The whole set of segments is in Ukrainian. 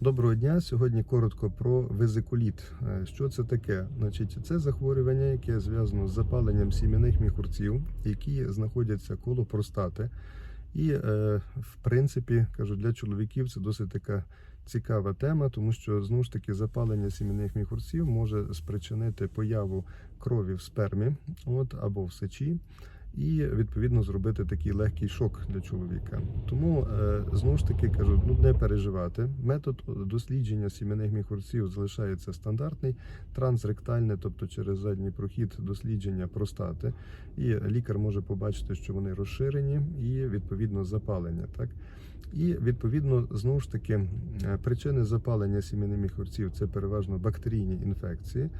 Доброго дня. Сьогодні коротко про везикуліт. Е, Що це таке? Значить, це захворювання, яке зв'язано з запаленням сім'яних міхурців, які знаходяться коло простати. І, е, в принципі, кажу, для чоловіків це досить така цікава тема, тому що знову ж таки запалення сім'яних міхурців може спричинити появу крові в спермі, от або в сечі. І відповідно зробити такий легкий шок для чоловіка. Тому е, знову ж таки кажу, ну не переживати. Метод дослідження сім'яних міхурців залишається стандартний, трансректальне, тобто через задній прохід дослідження простати. І лікар може побачити, що вони розширені, і відповідно запалення. Так і відповідно знову ж таки е, причини запалення сім'яних міхурців це переважно бактерійні інфекції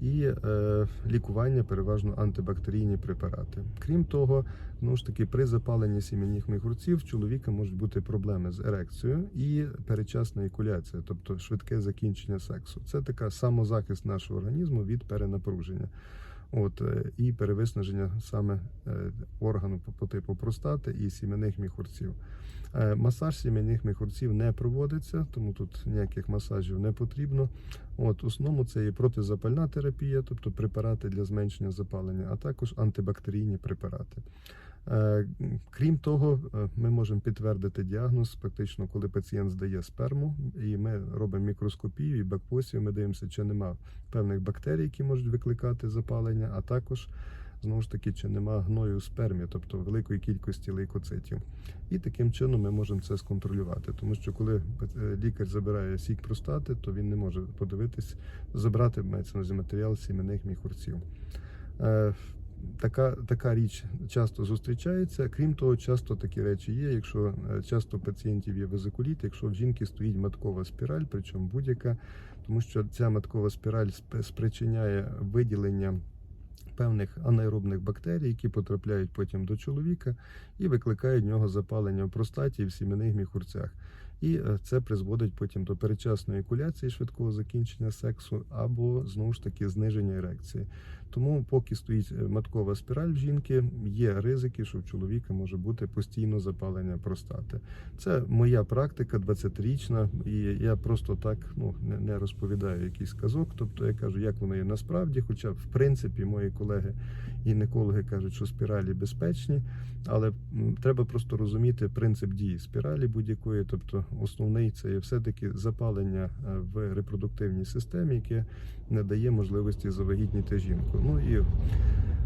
і е, лікування переважно антибактерійні препарати. Крім того, ну ж таки, при запаленні сім'яних мігурців чоловіка можуть бути проблеми з ерекцією і передчасна екуляція, тобто швидке закінчення сексу. Це така самозахист нашого організму від перенапруження. От е, і перевиснаження саме е, органу по, типу простати і сім'яних міхурців. Е, Масаж сім'яних міхурців не проводиться, тому тут ніяких масажів не потрібно. От основному це є протизапальна терапія, тобто препарати для зменшення запалення, а також антибактерійні препарати. Е, Крім того, е, ми можемо підтвердити діагноз, практично, коли пацієнт здає сперму, і ми робимо мікроскопію і бакпосію. Ми дивимося, чи нема певних бактерій, які можуть викликати запалення, а також знову ж таки, чи нема гною у спермі, тобто великої кількості лейкоцитів. І таким чином ми можемо це сконтролювати. Тому що коли е, лікар забирає сік простати, то він не може подивитись, забрати мається на матеріал сім'яних міхурців. Така, така річ часто зустрічається. Крім того, часто такі речі є. Якщо е, часто пацієнтів є везикуліт, якщо в жінки стоїть маткова спіраль, причому будь-яка, тому що ця маткова спіраль сп- спричиняє виділення певних анаеробних бактерій, які потрапляють потім до чоловіка і викликають в нього запалення в простаті і в сім'яних міхурцях. І е, це призводить потім до передчасної екуляції, швидкого закінчення сексу, або знову ж таки зниження ерекції. Тому, поки стоїть е, маткова спіраль в жінки, є ризики, що в чоловіка може бути постійно запалення простати. Це моя практика 20-річна, і я просто так ну не розповідаю якийсь казок. Тобто я кажу, як воно є насправді. Хоча, в принципі, мої колеги гінекологи кажуть, що спіралі безпечні, але треба просто розуміти принцип дії спіралі будь-якої. Тобто, основний це є все-таки запалення е, в репродуктивній системі, яке не дає можливості завагітніти жінку. Ну і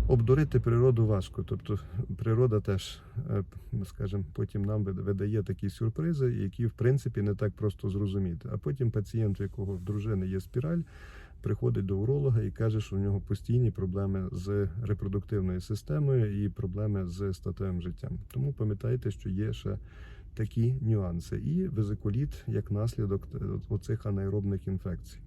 обдурити природу важко. Тобто природа теж, е, скажімо, потім нам видає такі сюрпризи, які в принципі не так просто зрозуміти. А потім пацієнт, у якого в дружини є спіраль, приходить до уролога і каже, що у нього постійні проблеми з репродуктивною системою і проблеми з статевим життям. Тому пам'ятайте, що є ще такі нюанси, і везикуліт як наслідок оцих анаеробних інфекцій.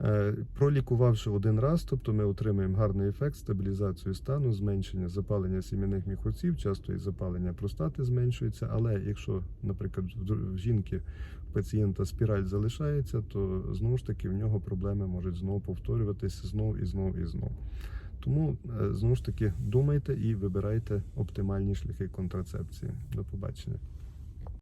Е, Пролікувавши один раз, тобто ми отримуємо гарний ефект, стабілізацію стану, зменшення запалення сім'яних міхурців, часто і запалення простати зменшується. Але якщо, наприклад, в жінки в пацієнта спіраль залишається, то знову ж таки в нього проблеми можуть знову повторюватися знов і знов і знов. Тому е, знову ж таки думайте і вибирайте оптимальні шляхи контрацепції. До побачення.